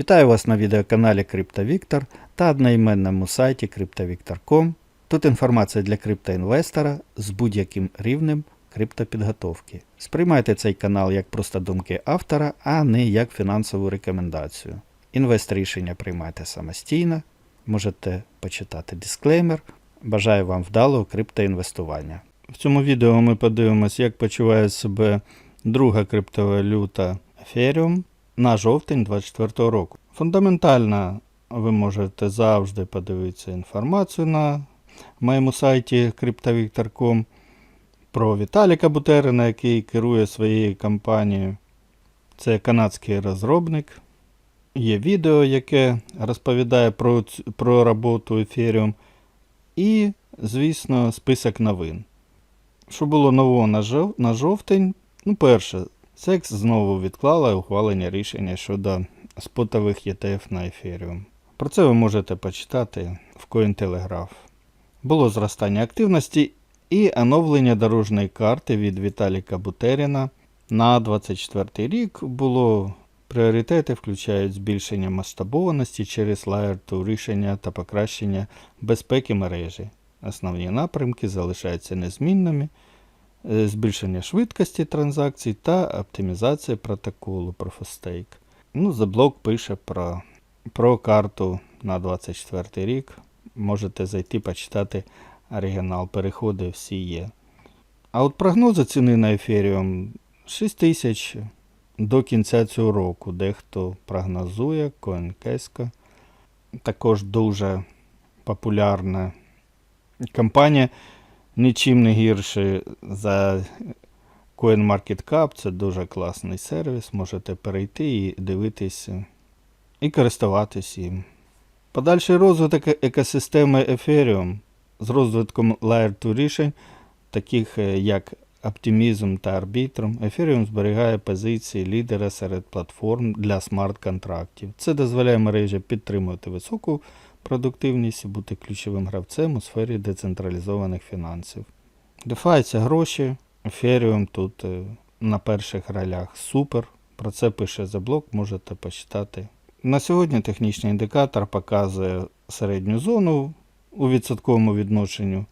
Вітаю вас на відеоканалі CryptoVictor та одноіменному сайті CryptoVictor.com. Тут інформація для криптоінвестора з будь-яким рівнем криптопідготовки. Сприймайте цей канал як просто думки автора, а не як фінансову рекомендацію. Інвест рішення приймайте самостійно, можете почитати дисклеймер. Бажаю вам вдалого криптоінвестування. В цьому відео ми подивимося, як почуває себе друга криптовалюта Ethereum на жовтень 2024 року. Фундаментально ви можете завжди подивитися інформацію на моєму сайті CryptoVictor.com про Віталіка Бутерина, який керує своєю компанією. Це канадський розробник. Є відео, яке розповідає про, про роботу Ethereum. І, звісно, список новин. Що було нового на, жовтень? Ну, перше, Секс знову відклала ухвалення рішення щодо спотових ETF на Ethereum. Про це ви можете почитати в Cointelegraph. Було зростання активності і оновлення дорожньої карти від Віталіка Бутеріна на 24 рік було пріоритети включають збільшення масштабованості через Layer 2 рішення та покращення безпеки мережі. Основні напрямки залишаються незмінними збільшення швидкості транзакцій та оптимізація протоколу Proof of Stake. Ну, Block пише про, про карту на 24 рік. Можете зайти почитати оригінал, переходи всі є. А от прогнози ціни на Ethereum 6 тисяч до кінця цього року. Дехто прогнозує, CoinCasco. Також дуже популярна компанія нічим не гірше за CoinMarketCap. Це дуже класний сервіс. Можете перейти і дивитися і користуватись їм. Подальший розвиток е- екосистеми Ethereum з розвитком Layer 2 рішень, таких е, як Optimism та Arbitrum, Ethereum зберігає позиції лідера серед платформ для смарт-контрактів. Це дозволяє мережі підтримувати високу продуктивність і бути ключовим гравцем у сфері децентралізованих фінансів. DeFi – це гроші, Ethereum тут е, на перших ролях супер. Про це пише The Block, можете почитати. На сьогодні технічний індикатор показує середню зону у відсотковому відношенню.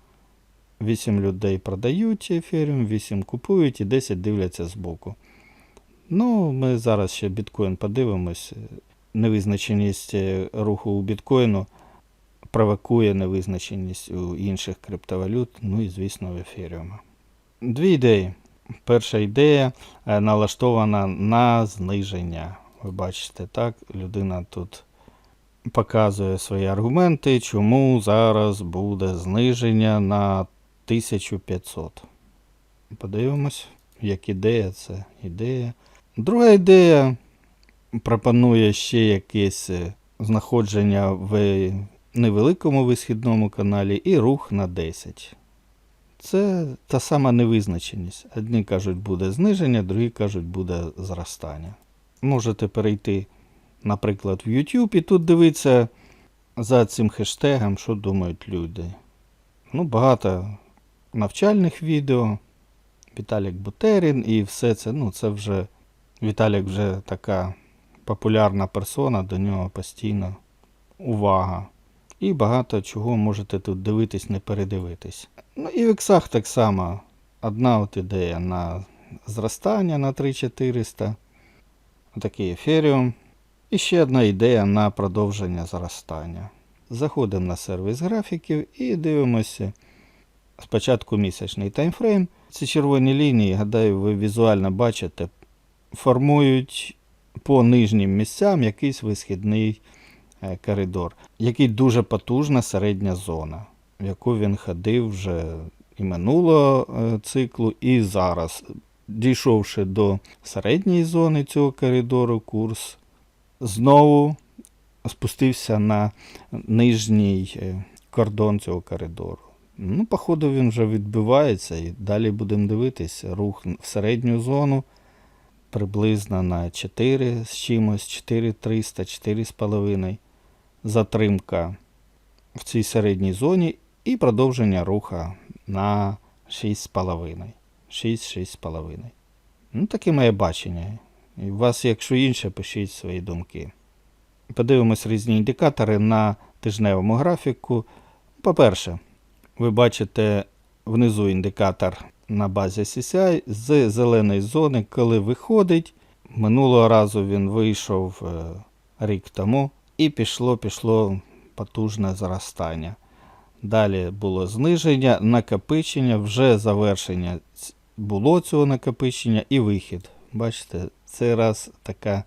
8 людей продають Ethereum, 8 купують і 10 дивляться збоку. Ну, ми зараз ще біткоін подивимось. Невизначеність е, руху у біткоїну провокує невизначеність у інших криптовалют, ну і, звісно, в Ethereum. Дві ідеї. Перша ідея е, налаштована на зниження. Ви бачите, так, людина тут показує свої аргументи, чому зараз буде зниження на 1500. Подивимось, як ідея це ідея. Друга ідея пропонує ще якесь е, знаходження в невеликому висхідному каналі і рух на 10. Це та сама невизначеність. Одні кажуть, буде зниження, другі кажуть, буде зростання. Можете перейти, наприклад, в YouTube і тут дивитися за цим хештегом, що думають люди. Ну, багато навчальних відео. Віталік Бутерін і все це. Ну, це вже Віталік вже така популярна персона, до нього постійно увага. І багато чого можете тут дивитись, не передивитись. Ну і в іксах так само. Одна от ідея на зростання на 3400. Такий еферіум. І ще одна ідея на продовження зростання. Заходимо на сервіс графіків і дивимося спочатку місячний таймфрейм. Ці червоні лінії, гадаю, ви візуально бачите, формують по нижнім місцям якийсь висхідний коридор, який дуже потужна середня зона, в яку він ходив вже і минулого е, циклу, і зараз. Дійшовши до середньої зони цього коридору, курс знову спустився на нижній е, кордон цього коридору. Ну, походу, він вже відбивається, і далі будемо дивитися. Рух в середню зону приблизно на 4 з чимось, 4300, 4,5. Затримка в цій середній зоні і продовження руха на 6,5. 6-6,5. Ну, таке моє бачення. І у вас, якщо інше, пишіть свої думки. Подивимось різні індикатори на тижневому графіку. По-перше, ви бачите внизу індикатор на базі CCI з зеленої зони, коли виходить. Минулого разу він вийшов е, рік тому і пішло, пішло потужне зростання. Далі було зниження, накопичення, вже завершення було цього накопичення і вихід. Бачите, цей раз така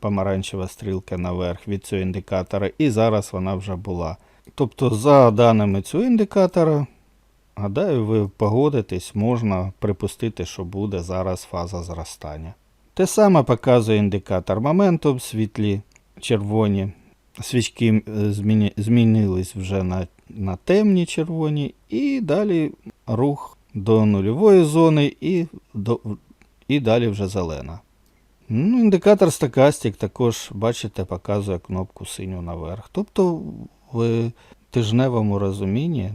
помаранчева стрілка наверх від цього індикатора, і зараз вона вже була. Тобто, за даними цього індикатора, гадаю, ви погодитесь, можна припустити, що буде зараз фаза зростання. Те саме показує індикатор моменту в світлі червоні. Свічки змінились вже на, на темні червоні, і далі рух до нульової зони і, до, і далі вже зелена. Ну, індикатор стокастик також, бачите, показує кнопку синю наверх. Тобто в тижневому розумінні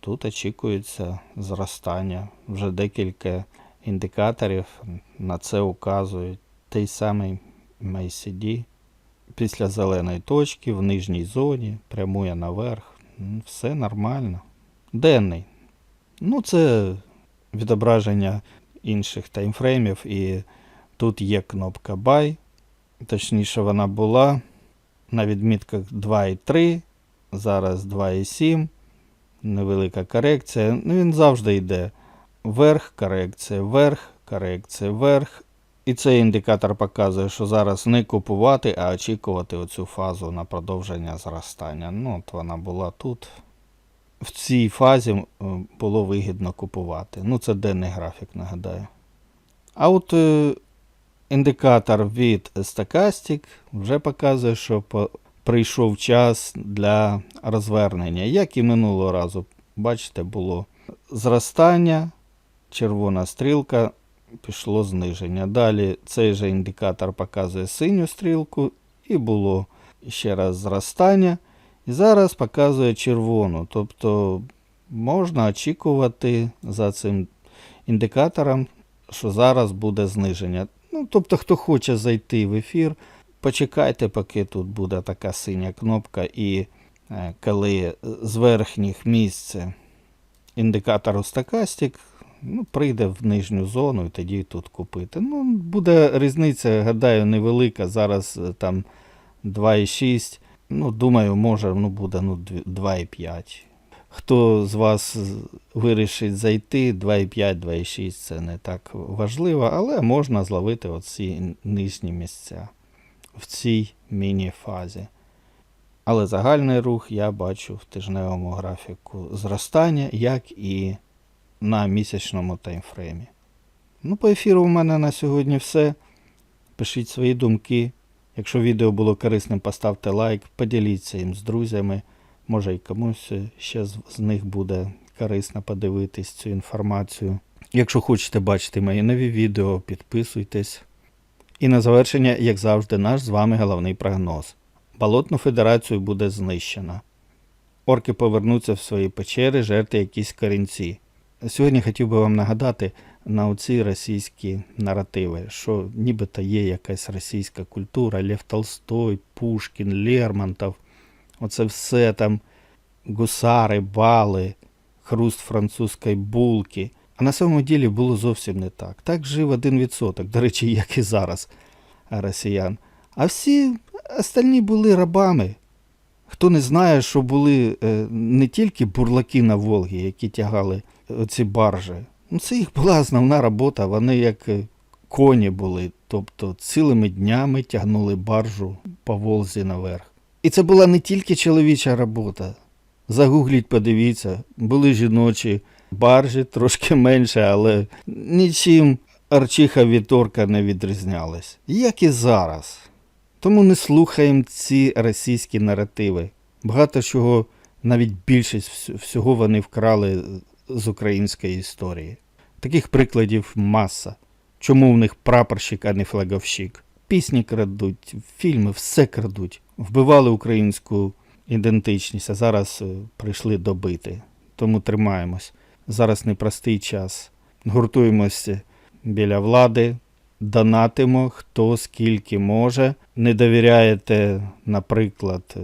тут очікується зростання. Вже декілька індикаторів на це указують. Той самий MACD після зеленої точки в нижній зоні прямує наверх. Все нормально. Денний. Ну, це відображення інших таймфреймів, і тут є кнопка Buy. Точніше, вона була на відмітках 2,3, зараз 2,7. Невелика корекція. Ну, він завжди йде вверх, корекція, вверх, корекція, вверх. І цей індикатор показує, що зараз не купувати, а очікувати оцю фазу на продовження зростання. Ну, от вона була тут. В цій фазі було вигідно купувати. Ну, це денний графік, нагадаю. А от е, індикатор від Stochastic вже показує, що прийшов час для розвернення. Як і минулого разу, бачите, було зростання, червона стрілка, пішло зниження. Далі цей же індикатор показує синю стрілку, і було ще раз зростання. І зараз показує червону. Тобто можна очікувати за цим індикатором, що зараз буде зниження. Ну, тобто, хто хоче зайти в ефір, почекайте, поки тут буде така синя кнопка, і е, коли з верхніх місць індикатору стокастик, ну, прийде в нижню зону і тоді тут купити. Ну, буде різниця, гадаю, невелика. Зараз е, там 2,6. Ну, думаю, може, ну, буде ну, 2,5. Хто з вас вирішить зайти, 2,5, 2,6 це не так важливо, але можна зловити оці нижні місця в цій міні-фазі. Але загальний рух я бачу в тижневому графіку зростання, як і на місячному таймфреймі. Ну, по ефіру в мене на сьогодні все. Пишіть свої думки. Якщо відео було корисним, поставте лайк, поділіться їм з друзями. Може і комусь ще з, них буде корисно подивитись цю інформацію. Якщо хочете бачити мої нові відео, підписуйтесь. І на завершення, як завжди, наш з вами головний прогноз. Болотну федерацію буде знищено. Орки повернуться в свої печери, жерти якісь корінці. Сьогодні хотів би вам нагадати на оці російські наративи, що нібито є якась російська культура, Лев Толстой, Пушкін, Лермонтов. Оце все там гусари, бали, хруст французької булки. А на самому ділі було зовсім не так. Так жив один відсоток, до речі, як і зараз росіян. А всі остальні були рабами. Хто не знає, що були е, не тільки бурлаки на Волгі, які тягали ці баржі. Ну, це їх була основна робота. Вони як е, коні були, тобто цілими днями тягнули баржу по Волзі наверх. І це була не тільки чоловіча робота. Загугліть, подивіться, були жіночі баржі, трошки менше, але нічим Арчиха від орка не відрізнялась. Як і зараз. Тому не слухаємо ці російські наративи. Багато чого, навіть більшість всього вони вкрали з української історії. Таких прикладів маса. Чому в них прапорщик, а не флаговщик? Пісні крадуть, фільми, все крадуть. Вбивали українську ідентичність, а зараз е, прийшли добити. Тому тримаємось. Зараз непростий час. Гуртуємося біля влади, донатимо хто скільки може. Не довіряєте, наприклад, е,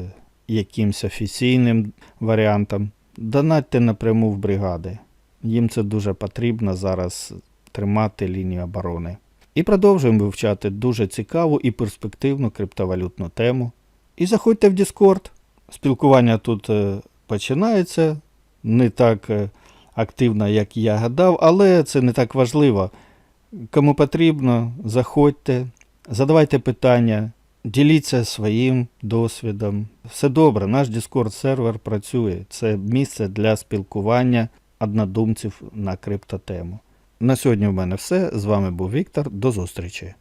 якимсь офіційним варіантам. Донатьте напряму в бригади. Їм це дуже потрібно зараз тримати лінію оборони. І продовжуємо вивчати дуже цікаву і перспективну криптовалютну тему. І заходьте в Discord. Спілкування тут е, починається не так е, активно, як я гадав, але це не так важливо. Кому потрібно, заходьте, задавайте питання, діліться своїм досвідом. Все добре, наш Discord сервер працює. Це місце для спілкування однодумців на криптотему. На сьогодні в мене все. З вами був Віктор. До зустрічі.